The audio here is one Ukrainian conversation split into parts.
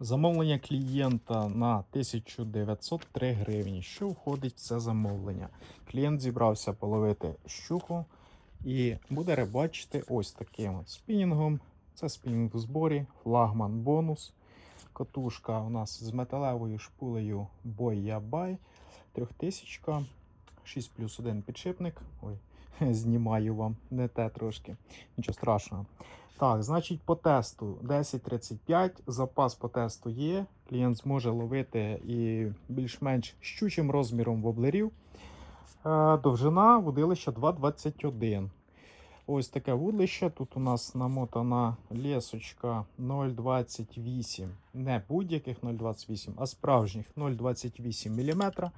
Замовлення клієнта на 1903 гривні. Що входить в це замовлення? Клієнт зібрався половити щуку і буде рибачити ось таким от спінінгом. Це спінінг в зборі, флагман бонус. Катушка у нас з металевою шпулею Бойябай. 3000, 6 плюс 1 підшипник. Ой, знімаю вам не те трошки. Нічого страшного. Так, значить, по тесту 10.35. Запас по тесту є. Клієнт зможе ловити і більш-менш щучим розміром воблерів. Е, Довжина вудилища 2,21. Ось таке вудлище. Тут у нас намотана лесочка 0,28. Не будь-яких 0,28, а справжніх 0,28 мм.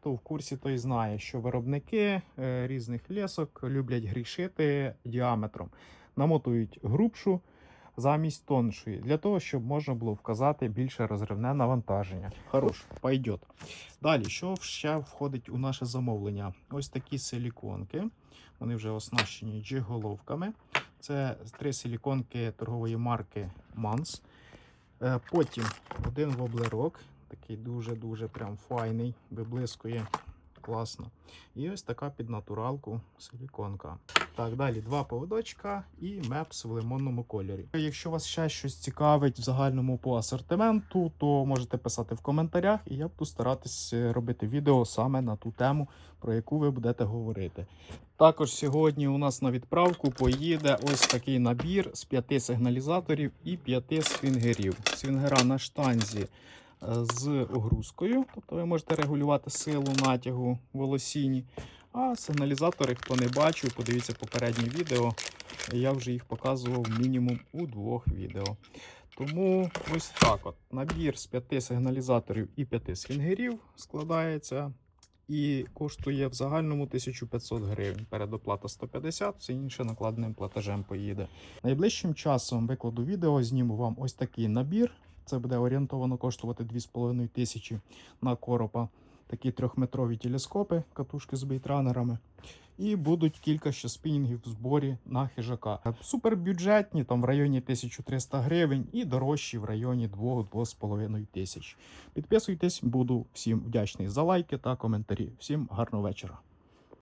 Хто в курсі, той знає, що виробники е, різних лесок люблять грішити діаметром намотують грубшу замість тоншої, для того, щоб можна було вказати більше розривне навантаження. Хорош, пойдет. Далі, що ще входить у наше замовлення? Ось такі силіконки. Вони вже оснащені джиголовками. Це три силіконки торгової марки Mans. Е, Потім один воблерок, такий дуже-дуже прям файний, виблискує класно. І ось така під натуралку силіконка. Так, далі два поводочка і мепс в лимонному кольорі. Якщо вас ще щось цікавить в загальному по асортименту, то можете писати в коментарях, і я буду старатись е, робити відео саме на ту тему, про яку ви будете говорити. Також сьогодні у нас на відправку поїде ось такий набір з п'яти сигналізаторів і п'яти свінгерів. Свінгера на штанзі з огрузкою, тобто ви можете регулювати силу натягу волосіні. А сигналізатори, хто не бачив, подивіться попереднє відео. Я вже їх показував мінімум у двох відео. Тому ось так от. Набір з п'яти сигналізаторів і п'яти свінгерів складається. І коштує в загальному 1500 гривень. Передоплата 150, все інше накладним платежем поїде. Найближчим часом викладу відео, зніму вам ось такий набір. Це буде орієнтовано коштувати 2500 тисячі на коропа. Такі трьохметрові телескопи, катушки з бейтранерами. І будуть кілька ще спінінгів в зборі на хижака. Супербюджетні, там в районі 1300 гривень, і дорожчі в районі 2-2,5 тисяч. Підписуйтесь, буду всім вдячний за лайки та коментарі. Всім гарного вечора.